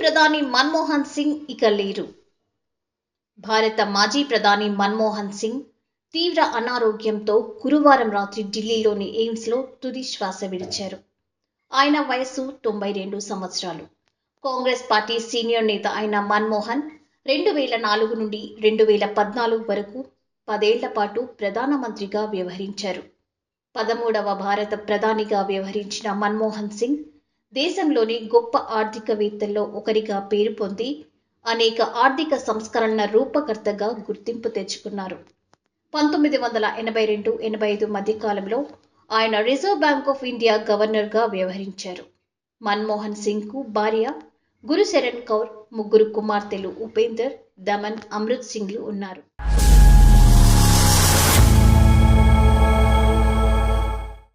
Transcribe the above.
ప్రధాని మన్మోహన్ సింగ్ ఇక లేరు భారత మాజీ ప్రధాని మన్మోహన్ సింగ్ తీవ్ర అనారోగ్యంతో గురువారం రాత్రి ఢిల్లీలోని ఎయిమ్స్లో తుది శ్వాస విడిచారు. ఆయన వయస్సు తొంభై రెండు సంవత్సరాలు. కాంగ్రెస్ పార్టీ సీనియర్ నేత అయిన మన్మోహన్ రెండు వేల నాలుగు నుండి రెండు వేల పద్నాలుగు వరకు పదేళ్ళ పాటు ప్రధానమంత్రిగా వ్యవహరించారు. పదమూడవ భారత ప్రధానిగా వ్యవహరించిన మన్మోహన్ సింగ్ దేశంలోని గొప్ప ఆర్థికవేత్తల్లో ఒకరిగా పేరు పొంది అనేక ఆర్థిక సంస్కరణల రూపకర్తగా గుర్తింపు తెచ్చుకున్నారు. పంతొమ్మిది వందల ఎనభై రెండు ఎనభై ఐదు మధ్యకాలంలో ఆయన రిజర్వ్ బ్యాంక్ ఆఫ్ ఇండియా గవర్నర్గా వ్యవహరించారు. మన్మోహన్ సింగ్కు భార్య గురుశరణ్ కౌర్ ముగ్గురు కుమార్తెలు ఉపేందర్ దమన్ అమృత్ సింగ్లు ఉన్నారు.